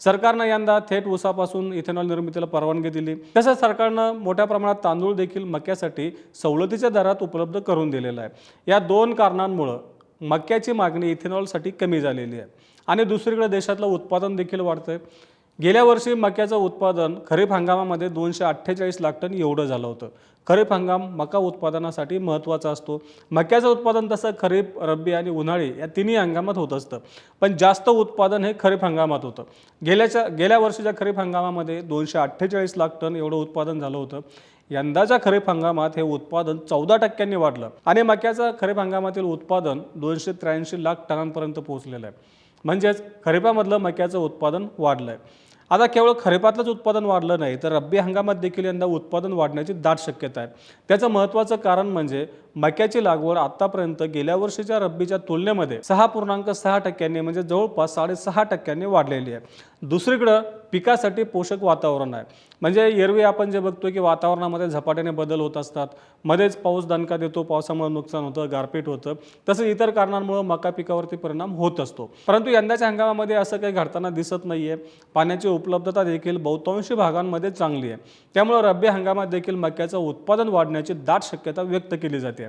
सरकारनं यंदा थेट ऊसापासून इथेनॉल निर्मितीला परवानगी दिली. तसंच सरकारनं मोठ्या प्रमाणात तांदूळ देखील मक्यासाठी सवलतीच्या दरात उपलब्ध करून दिलेला आहे. या दोन कारणांमुळं मक्याची मागणी इथेनॉलसाठी कमी झालेली आहे. आणि दुसरीकडे देशातलं उत्पादन देखील वाढतं आहे गेल्या वर्षी मक्याचं उत्पादन खरीप हंगामामध्ये दोनशे अठ्ठेचाळीस लाख टन एवढं झालं होतं. खरीप हंगाम मका उत्पादनासाठी महत्त्वाचा असतो. मक्याचं उत्पादन तसं खरीप रब्बी आणि उन्हाळी या तिन्ही हंगामात होत असतं. पण जास्त उत्पादन हे खरीप हंगामात होतं. गेल्याच्या गेल्या वर्षीच्या खरीप हंगामामध्ये दोनशे अठ्ठेचाळीस लाख टन एवढं उत्पादन झालं होतं. यंदाच्या खरीप हंगामात हे उत्पादन चौदा टक्क्यांनी वाढलं आणि मक्याचं खरीप हंगामातील उत्पादन दोनशे त्र्याऐंशी लाख टनांपर्यंत पोहोचलेलं आहे. म्हणजेच खरीपामधलं मक्याचं उत्पादन वाढलं आहे आता केवळ खरेपातलंच उत्पादन वाढलं नाही तर रब्बी हंगामात देखील यंदा उत्पादन वाढण्याची दाट शक्यता आहे. त्याचं महत्त्वाचं कारण म्हणजे मक्याची लागवड आतापर्यंत गेल्या वर्षीच्या रब्बीच्या तुलनेमध्ये सहा पूर्णांक सहा टक्क्यांनी म्हणजे जवळपास साडेसहा टक्क्यांनी वाढलेली आहे. दुसरीकडं पिकासाठी पोषक वातावरण आहे. म्हणजे एरवी आपण जे बघतो की वातावरणामध्ये झपाट्याने बदल होत असतात. मध्येच पाऊस दणका देतो पावसामुळे नुकसान होतं गारपीट होतं. तसं इतर कारणांमुळे मका पिकावरती परिणाम होत असतो. परंतु यंदाच्या हंगामामध्ये असं काही घडताना दिसत नाही आहे पाण्याची उपलब्धता देखील बहुतांशी भागांमध्ये चांगली आहे. त्यामुळे रब्बी हंगामात देखील मक्याचं उत्पादन वाढण्याची दाट शक्यता व्यक्त केली जाते.